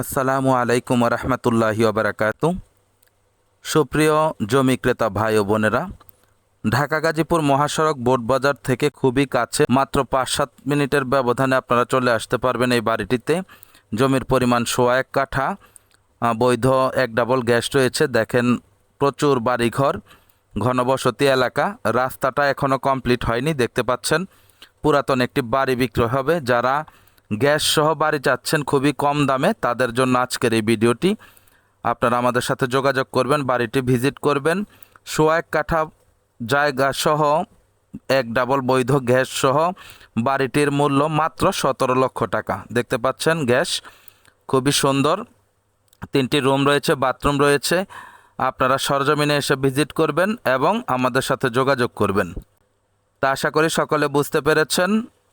আসসালামু আলাইকুম রহমতুল্লাহি ওবরাকাত সুপ্রিয় জমি ক্রেতা ভাই ও বোনেরা, ঢাকা গাজীপুর মহাসড়ক বোট বাজার থেকে খুবই কাছে, মাত্র পাঁচ সাত মিনিটের ব্যবধানে আপনারা চলে আসতে পারবেন এই বাড়িটিতে। জমির পরিমাণ সোয়া এক কাঠা বৈধ এক ডাবল গ্যাস রয়েছে। দেখেন, প্রচুর বাড়িঘর, ঘনবসতি এলাকা। রাস্তাটা এখনও কমপ্লিট হয়নি, দেখতে পাচ্ছেন। পুরাতন একটি বাড়ি বিক্রয় হবে। যারা গ্যাস সহ বাড়ি চাচ্ছেন খুবই কম দামে। তাদের জন্য আজকের এই ভিডিওটি। আপনারা আমাদের সাথে যোগাযোগ করবেন, বাড়িটি ভিজিট করবেন। সোয়া এক কাঠা জায়গা সহ এক ডাবল বৈধ গ্যাস সহ বাড়িটির মূল্য মাত্র সতেরো লক্ষ টাকা। দেখতে পাচ্ছেন গ্যাস খুবই সুন্দর। তিনটি রুম রয়েছে, বাথরুম রয়েছে। আপনারা সরজমিনে এসে ভিজিট করবেন এবং আমাদের সাথে যোগাযোগ করবেন। তা আশা করি সকলে বুঝতে পেরেছেন।